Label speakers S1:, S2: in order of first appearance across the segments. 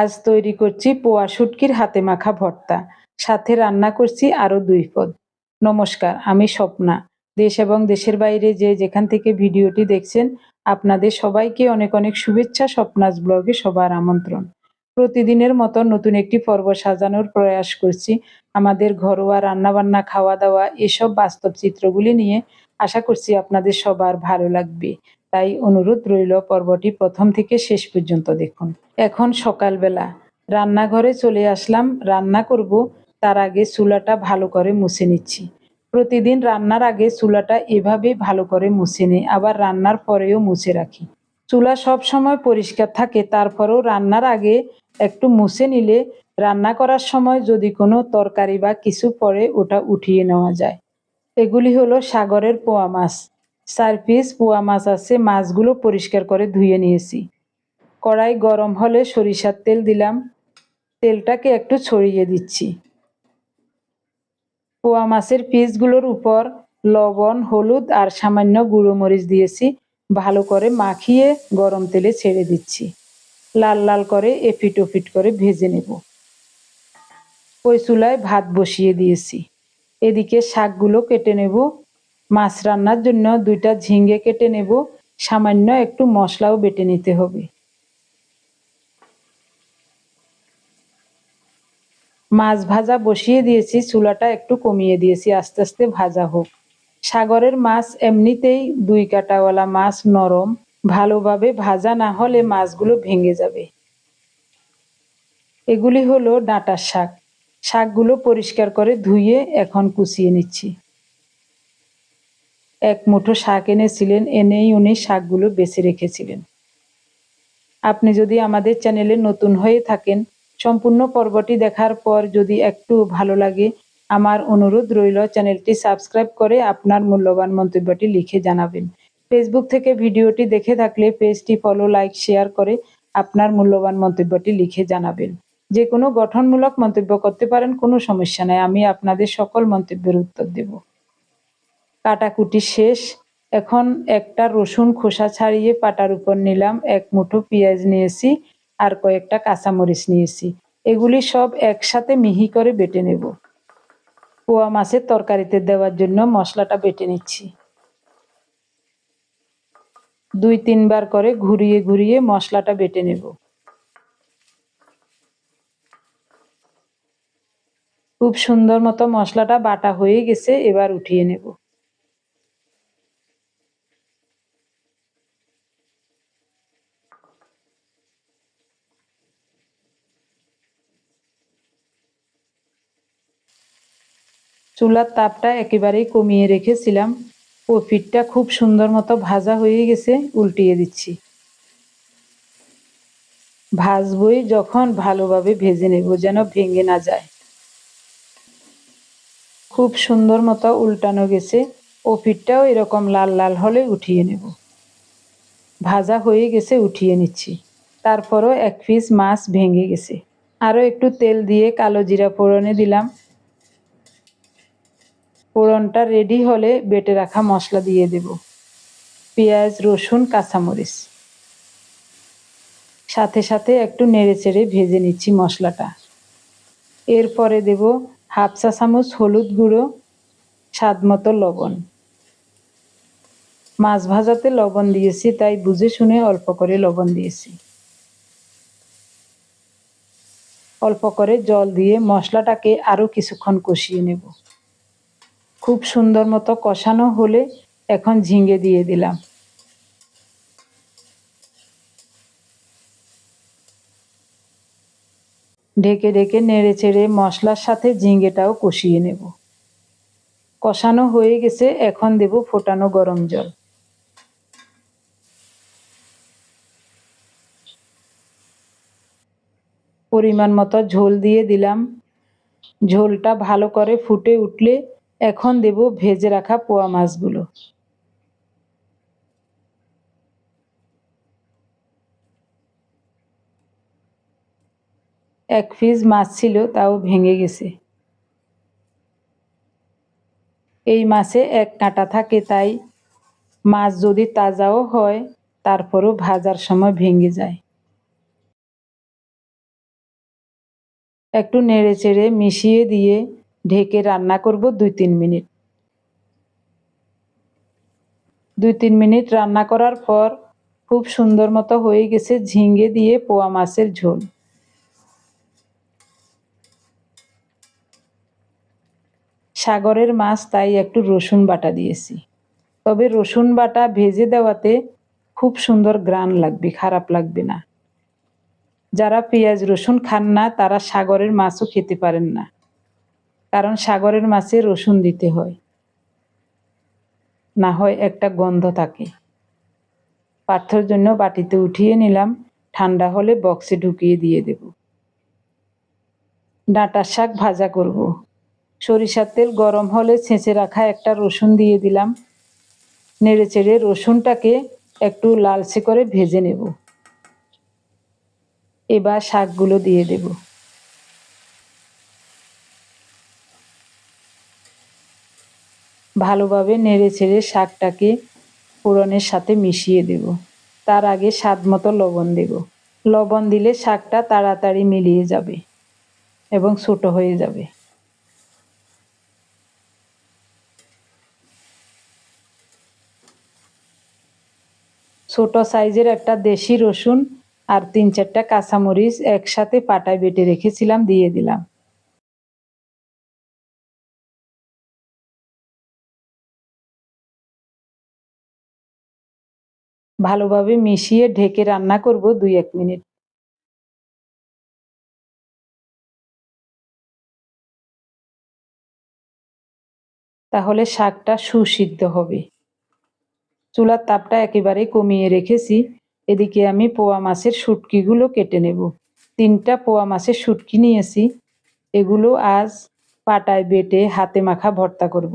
S1: আজ তৈরি করছি পোয়া শুটকির হাতে মাখা ভর্তা। সাথে রান্না করছি আরও দুই পদ। নমস্কার, আমি স্বপ্না। দেশ এবং দেশের বাইরে যে যেখান থেকে ভিডিওটি দেখছেন, আপনাদের সবাইকে অনেক অনেক শুভেচ্ছা স্বপ্নাজ ব্লগে সবার আমন্ত্রণ। প্রতিদিনের মতো নতুন একটি পর্ব সাজানোর প্রয়াস করছি। আমাদের ঘরোয়া রান্নাবান্না, খাওয়া দাওয়া, এসব বাস্তব চিত্রগুলি নিয়ে আশা করছি আপনাদের সবার ভালো লাগবে। তাই অনুরোধ রইল পর্বটি প্রথম থেকে শেষ পর্যন্ত দেখুন। এখন সকালবেলা। রান্নাঘরে চলে আসলাম, রান্না করব, তার আগে চুলাটা ভালো করে মুছে নিচ্ছি। প্রতিদিন রান্নার আগে চুলাটা এভাবে ভালো করে মুছে নিই, আবার রান্নার পরেও মুছে রাখি। চুলা সব সময় পরিষ্কার থাকে, তারপরেও রান্নার আগে একটু মুছে নিলে রান্না করার সময় যদি কোনো তরকারি বা কিছু পরে ওটা উঠিয়ে নেওয়া যায়। এগুলি হলো সাগরের পোয়া মাছ। চার পিস পোয়া মাছ আছে, মাছগুলো পরিষ্কার করে ধুয়ে নিয়েছি। কড়াই গরম হলে সরিষার তেল দিলাম। তেলটাকে একটু ছড়িয়ে দিচ্ছি। পোয়া মাছের পিসগুলোর উপর লবণ, হলুদ আর সামান্য গুঁড়ো মরিচ দিয়েছি। ভালো করে মাখিয়ে গরম তেলে ছেড়ে দিচ্ছি। লাল লাল করে এফিট ওফিট করে ভেজে নেব। ওই চুলায় ভাত বসিয়ে দিয়েছি। এদিকে শাকগুলো কেটে নেব। মাছ রান্নার জন্য দুইটা ঝিঙ্গে কেটে নেব। সামান্য একটু মশলাও বেটে নিতে হবে। মাছ ভাজা বসিয়ে দিয়েছি, চুলাটা একটু কমিয়ে দিয়েছি, আস্তে আস্তে ভাজা হোক। সাগরের মাছ এমনিতেই দুই কাটাওয়ালা মাছ নরম। ভালোভাবে ভাজা না হলে মাছগুলো ভেঙে যাবে। এগুলি হলো ডাঁটার শাক। শাকগুলো পরিষ্কার করে ধুয়ে এখন কুচিয়ে নিচ্ছি। এক মুঠো শাক এনেছিলেন, এনেই উনি শাকগুলো বেছে রেখেছিলেন। আপনি যদি আমাদের চ্যানেলে নতুন হয়ে থাকেন, সম্পূর্ণ পর্বটি দেখার পর যদি একটু ভালো লাগে, আমার অনুরোধ রইল চ্যানেলটি সাবস্ক্রাইব করে আপনার মূল্যবান মন্তব্যটি লিখে জানাবেন। ফেসবুক থেকে ভিডিওটি দেখে থাকলে পেজটি ফলো, লাইক, শেয়ার করে আপনার মূল্যবান মন্তব্যটি লিখে জানাবেন। যে কোনো গঠনমূলক মন্তব্য করতে পারেন, কোনো সমস্যা নেই, আমি আপনাদের সকল মন্তব্যের উত্তর দেব। কাটাকুটি শেষ। এখন একটা রসুন খোসা ছাড়িয়ে পাটার উপর নিলাম, এক মুঠো পেঁয়াজ নিয়েছি আর কয়েকটা কাঁচামরিচ নিয়েছি। এগুলি সব একসাথে মিহি করে বেটে নেব। পোয়া মাছের তরকারিতে দেওয়ার জন্য মশলাটা বেটে নিচ্ছি। দুই তিনবার করে ঘুরিয়ে ঘুরিয়ে মশলাটা বেটে নেব। খুব সুন্দর মতো মশলাটা বাটা হয়ে গেছে, এবার উঠিয়ে নেব। চুলার তাপটা একেবারেই কমিয়ে রেখেছিলাম। কফিরটা খুব সুন্দর মতো ভাজা হয়ে গেছে, উল্টিয়ে দিচ্ছি। ভাজবই যখন ভালোভাবে ভেজে নেব যেন ভেঙে না যায়। খুব সুন্দর মতো উল্টানো গেছে। ওপিটটাও এরকম লাল লাল হলে উঠিয়ে নেব। ভাজা হয়ে গেছে, উঠিয়ে নিচ্ছি। তারপরও এক পিস মাছ ভেঙে গেছে। আরও একটু তেল দিয়ে কালো জিরা ফোড়নে দিলাম। ফোড়নটা রেডি হলে বেটে রাখা মশলা দিয়ে দেব। পেঁয়াজ, রসুন, কাঁচামরিচ। সাথে সাথে একটু নেড়ে চেড়ে ভেজে নিচ্ছি মশলাটা। এরপরে দেব হাফ চা চামচ হলুদ গুঁড়ো, স্বাদ মতো লবণ। মাছ ভাজাতে লবণ দিয়েছি, তাই বুঝে শুনে অল্প করে লবণ দিয়েছি। অল্প করে জল দিয়ে মশলাটাকে আরও কিছুক্ষণ কষিয়ে নেব। খুব সুন্দর মতো কষানো হলে এখন ঝিঙ্গে দিয়ে দিলাম। ঢেকে ঢেকে নেড়ে চেড়ে মশলার সাথে ঝিঙ্গেটাও কষিয়ে নেব। কষানো হয়ে গেছে, এখন দেব ফোটানো গরম জল। পরিমাণ মতো ঝোল দিয়ে দিলাম। ঝোলটা ভালো করে ফুটে উঠলে এখন দেব ভেজে রাখা পোয়া মাছগুলো। এক পিস মাছ ছিল, তাও ভেঙে গেছে। এই মাছে এক কাঁটা থাকে, তাই মাছ যদি তাজাও হয়, তারপরও ভাজার সময় ভেঙে যায়। একটু নেড়ে চেড়ে মিশিয়ে দিয়ে ঢেকে রান্না করব দুই তিন মিনিট। দুই তিন মিনিট রান্না করার পর খুব সুন্দর মতো হয়ে গেছে ঝিঙ্গে দিয়ে পোয়া মাছের ঝোল। সাগরের মাছ তাই একটু রসুন বাটা দিয়েছি। তবে রসুন বাটা ভেজে দেওয়াতে খুব সুন্দর গ্রান লাগবে, খারাপ লাগবে না। যারা পেঁয়াজ রসুন খান না, তারা সাগরের মাছও খেতে পারেন না। কারণ সাগরের মাছে রসুন দিতে হয়। না হয় একটা গন্ধ থাকে। পার্থর জন্য বাটিতে উঠিয়ে নিলাম, ঠান্ডা হলে বক্সে ঢুকিয়ে দিয়ে দেব। ডাঁটার শাক ভাজা করব। সরিষার তেল গরম হলে ছেঁচে রাখা একটা রসুন দিয়ে দিলাম। নেড়ে চেড়ে রসুনটাকে একটু লালচে করে ভেজে নেব। এবার শাকগুলো দিয়ে দেব। ভালোভাবে নেড়ে ছেড়ে শাকটাকে ফোড়নের সাথে মিশিয়ে দেব। তার আগে স্বাদ মতো লবণ দেব। লবণ দিলে শাকটা তাড়াতাড়ি মিলিয়ে যাবে এবং ছোটো হয়ে যাবে। ছোট সাইজের একটা দেশি রসুন আর তিন চারটা কাঁচামরিচ একসাথে পাটায় বেটে রেখেছিলাম, দিয়ে দিলাম। ভালোভাবে মিশিয়ে ঢেকে রান্না করব দুই এক মিনিট। তাহলে শাকটা সুসিদ্ধ হবে। চুলার তাপটা একেবারে কমিয়ে রেখেছি। এদিকে আমি পোয়া মাছের শুটকিগুলো কেটে নেব। তিনটা পোয়া মাছের শুটকি নিয়েছি। এগুলো আজ পাটায় বেটে হাতে মাখা ভর্তা করব।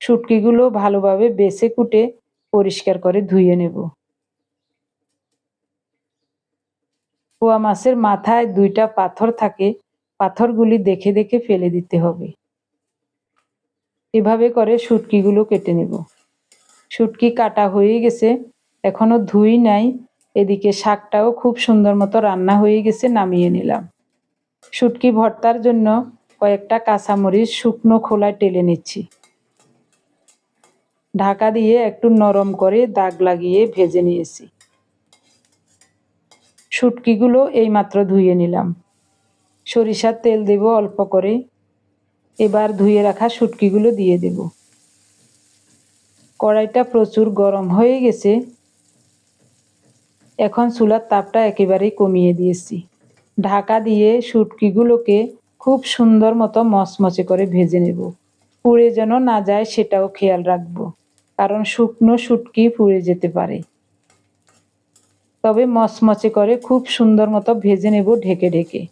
S1: শুটকিগুলো ভালোভাবে বেছে কুটে পরিষ্কার করে ধুয়ে নেব। পোয়া মাছের মাথায় দুইটা পাথর থাকে, পাথরগুলি দেখে দেখে ফেলে দিতে হবে। এভাবে করে শুটকিগুলো কেটে নেব। শুটকি কাটা হয়ে গেছে, এখনও ধুই নাই, এদিকে শাকটাও খুব সুন্দর মতো রান্না হয়ে গেছে, নামিয়ে নিলাম। শুটকি ভর্তার জন্য কয়েকটা কাঁচামরিচ শুকনো খোলায় টেলে নিচ্ছি। ঢাকা দিয়ে একটু নরম করে দাগ লাগিয়ে ভেজে নিয়েছি। শুটকিগুলো এইমাত্র ধুয়ে নিলাম। সরিষার তেল দেব অল্প করে। এবার ধুয়ে রাখা শুটকিগুলো দিয়ে দেব। কড়াইটা প্রচুর গরম হয়ে গেছে। এখন চুলার তাপটা একেবারেই কমিয়ে দিয়েছি। ঢাকা দিয়ে শুটকিগুলোকে খুব সুন্দর মতো মচমচে করে ভেজে নেব। পুড়ে যেন না যায় সেটাও খেয়াল রাখব। কারণ শুকনো শুটকি পুড়ে যেতে পারে। তবে মচমচে করে খুব সুন্দর মতো ভেজে নেব ঢেকে ঢেকে,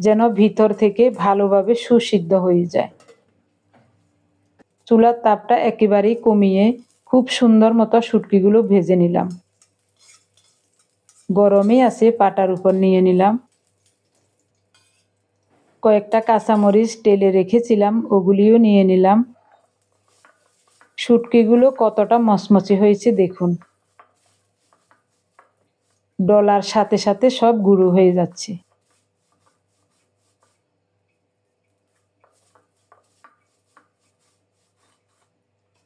S1: যেন ভিতর থেকে ভালোভাবে সুসিদ্ধ হয়ে যায়। চুলার তাপটা একেবারেই কমিয়ে খুব সুন্দর মতো শুটকিগুলো ভেজে নিলাম। গরমে আছে পাটার উপর নিয়ে নিলাম। কয়েকটা কাঁচামরিচ টেলে রেখেছিলাম, ওগুলিও নিয়ে নিলাম। শুটকিগুলো কতটা মচমচে হয়েছে দেখুন। ডলার সাথে সাথে সব গুঁড়ো হয়ে যাচ্ছে।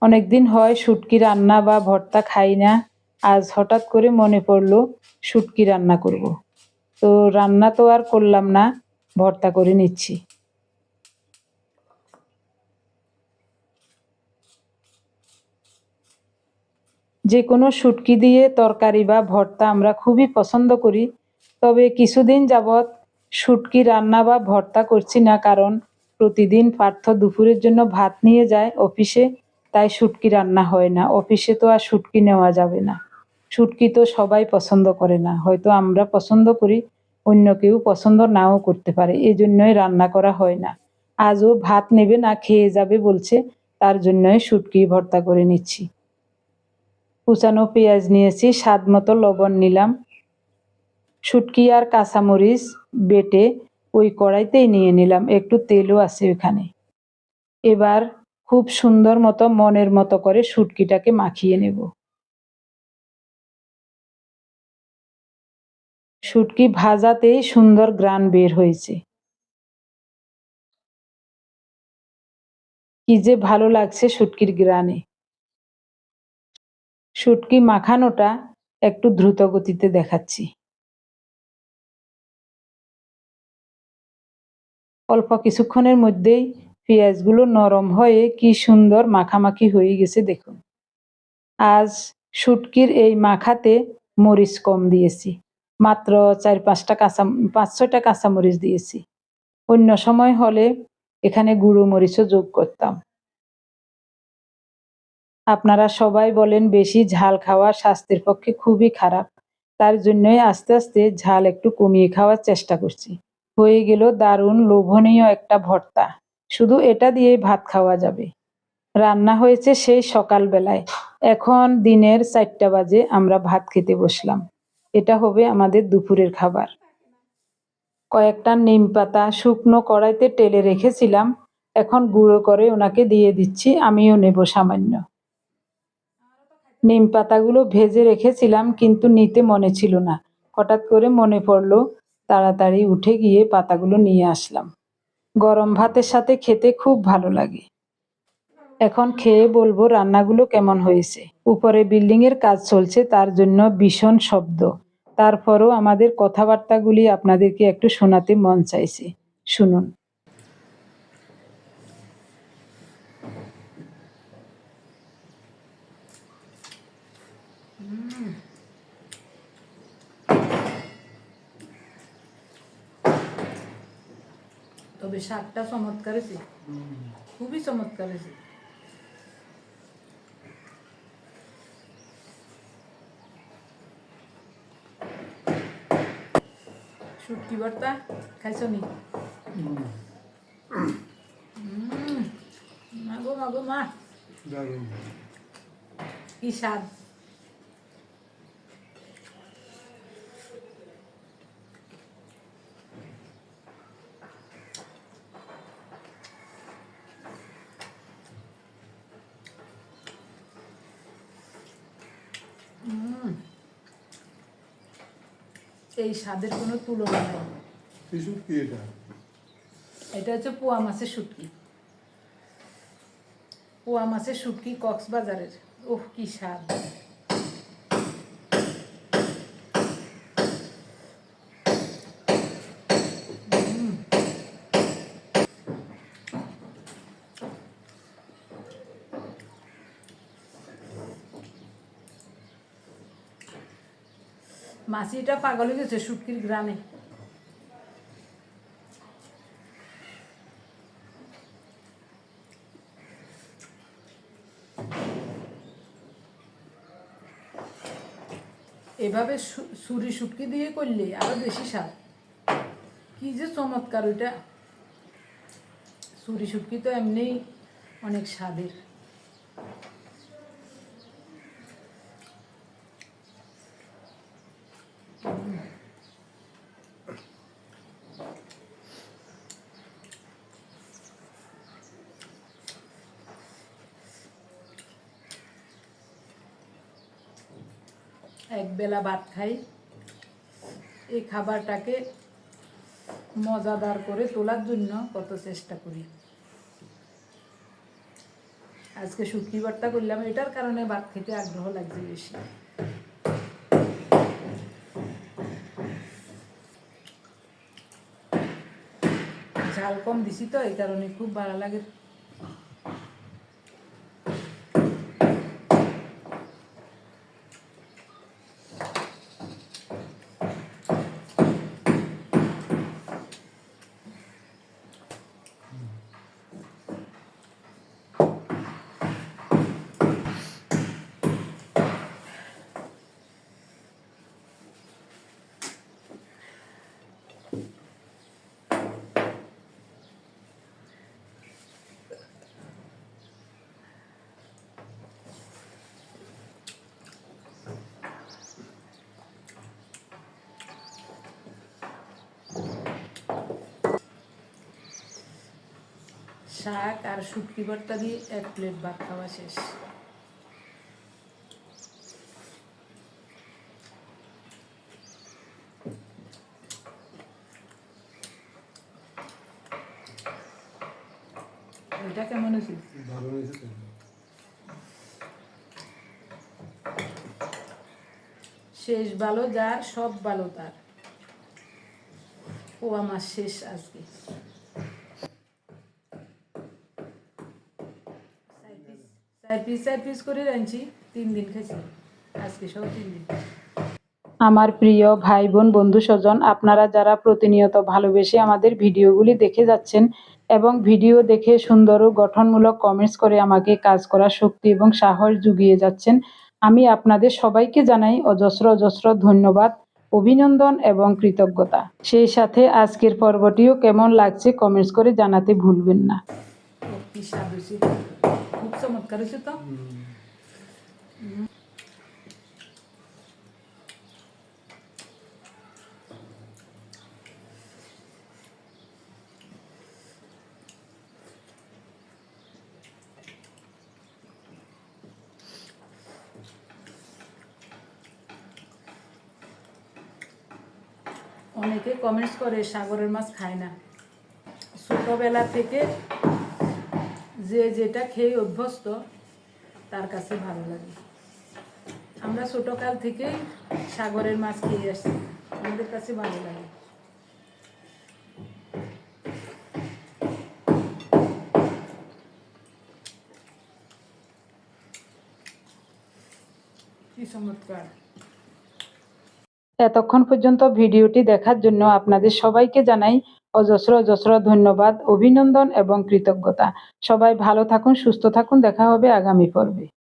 S1: অনেকদিন হয় শুটকি রান্না বা ভর্তা খাই না, আজ হঠাৎ করে মনে পড়ল শুটকি রান্না করব। তো রান্না তো আর করলাম না, ভর্তা করে নিচ্ছি। যে কোনো শুটকি দিয়ে তরকারি বা ভর্তা আমরা খুবই পছন্দ করি, তবে কিছুদিন যাবৎ শুটকি রান্না বা ভর্তা করছি না কারণ প্রতিদিন পার্থ দুপুরের জন্য ভাত নিয়ে যায় অফিসে, তাই শুটকি রান্না হয় না। অফিসে তো আর শুটকি নেওয়া যাবে না। শুটকি তো সবাই পছন্দ করে না। হয়তো আমরা পছন্দ করি, অন্য কেউ পছন্দ নাও করতে পারে এই জন্যই রান্না করা হয় না। আজও ভাত নেবে না, খেয়ে যাবে বলছে, তার জন্যই শুটকি ভর্তা করে নিচ্ছি। কুচানো পেঁয়াজ নিয়েছি, স্বাদ মতো লবণ নিলাম। শুটকি আর কাঁচামরিচ বেটে ওই কড়াইতেই নিয়ে নিলাম, একটু তেলও আছে ওখানে। এবার খুব সুন্দর মতো মনের মতো করে শুটকিটাকে মাখিয়ে নেব। শুটকি ভাজাতেই সুন্দর গ্রান বের হয়েছে। কি যে ভালো লাগছে শুটকির গ্রানে। শুটকি মাখানোটা একটু দ্রুত গতিতে দেখাচ্ছি। অল্প কিছুক্ষণের মধ্যেই পেঁয়াজগুলো নরম হয়ে কি সুন্দর মাখামাখি হয়ে গেছে দেখুন। আজ শুটকির এই মাখাতে মরিচ কম দিয়েছি। মাত্র চার পাঁচটা কাঁচা, পাঁচ ছয়টা কাঁচামরিচ দিয়েছি। অন্য সময় হলে এখানে গুঁড়ো মরিচও যোগ করতাম। আপনারা সবাই বলেন বেশি ঝাল খাওয়া স্বাস্থ্যের পক্ষে খুবই খারাপ। তার জন্যই আস্তে আস্তে ঝাল একটু কমিয়ে খাওয়ার চেষ্টা করছি। হয়ে গেল দারুণ লোভনীয় একটা ভর্তা। শুধু এটা দিয়েই ভাত খাওয়া যাবে। রান্না হয়েছে সেই সকালবেলায়। এখন দিনের চারটা বাজে, আমরা ভাত খেতে বসলাম। এটা হবে আমাদের দুপুরের খাবার। কয়েকটা নিম পাতা শুকনো কড়াইতে টেলে রেখেছিলাম। এখন গুঁড়ো করে ওনাকে দিয়ে দিচ্ছি, আমিও নেব সামান্য। নিম পাতাগুলো ভেজে রেখেছিলাম, কিন্তু নিতে মনে ছিল না। হঠাৎ করে মনে পড়ল, তাড়াতাড়ি উঠে গিয়ে পাতাগুলো নিয়ে আসলাম। গরম ভাতের সাথে খেতে খুব ভালো লাগে। এখন খেয়ে বলব রান্নাগুলো কেমন হয়েছে। উপরে বিল্ডিং এর কাজ চলছে, তার জন্য ভীষণ শব্দ। তারপরও আমাদের কথাবার্তাগুলি আপনাদেরকে একটু শোনাতে মন চাইছে। শুনুন। তবে শাকটা চমৎকার হয়েছে। খুবই চমৎকার হয়েছে। শুটকি ভর্তা খাইছো নি? মাগো মাগো মা। কি স্বাদ? এই স্বাদের কোনো তুলনা নেই।
S2: শুটকি এটা?
S1: এটা হচ্ছে পোয়া মাছের শুটকি। পোয়া মাছের শুটকি কক্সবাজারের। ওহ কি স্বাদ। মাছিটা পাগল হয়ে গেছে শুটকির গ্রামে। এভাবে সুরি শুটকি দিয়ে করলে আরও বেশি স্বাদ। কি যে চমৎকার ওইটা। সুরি শুটকি তো এমনি অনেক স্বাদের। বেলা ভাত খাই। এই খাবারটাকে মজাদার করে তোলার জন্য কত চেষ্টা করি। আজকে শুটকি ভর্তা করলাম, এটার কারণে ভাত খেতে আগ্রহ লাগছে বেশি। ঝাল কম দিছি তো, এই কারণে খুব ভালো লাগে। শাক আর শুটকি ভর্তা দিয়ে এক প্লেট ভাত খাওয়া শেষ। এটা কেমন হয়েছে?
S2: ভালো হয়েছে
S1: শেষ ভালো যার সব ভালো তার। ও আমার শেষ আজকে। চার পিস চার পিস করে তিন দিন আজকে সব তিন দিন। আমার প্রিয় ভাই, বোন, বন্ধু, স্বজন, আপনারা যারা প্রতিনিয়ত ভালোবেসে আমাদের ভিডিওগুলি দেখে যাচ্ছেন এবং ভিডিও দেখে সুন্দর ও গঠনমূলক কমেন্টস করে আমাকে কাজ করার শক্তি এবং সাহস জুগিয়ে যাচ্ছেন, আমি আপনাদের সবাইকে জানাই অজস্র অজস্র ধন্যবাদ, অভিনন্দন এবং কৃতজ্ঞতা। সেই সাথে আজকের পর্বটিও কেমন লাগছে কমেন্টস করে জানাতে ভুলবেন না। চমৎকার অনেকে কমেন্টস করে সাগরের মাছ খায় না। ছোটবেলা থেকে যে যেটা খেয়ে অভ্যস্ত, তার কাছে ভালো লাগে। আমরা ছোটকাল থেকে সাগরের মাছ খেয়ে আসছি। আমাদের কাছে ভালো লাগে। এতক্ষণ পর্যন্ত ভিডিওটি দেখার জন্য আপনাদের সবাইকে জানাই অজস্র অজস্র ধন্যবাদ, অভিনন্দন এবং কৃতজ্ঞতা। সবাই ভালো থাকুন, সুস্থ থাকুন, দেখা হবে আগামী পর্বে।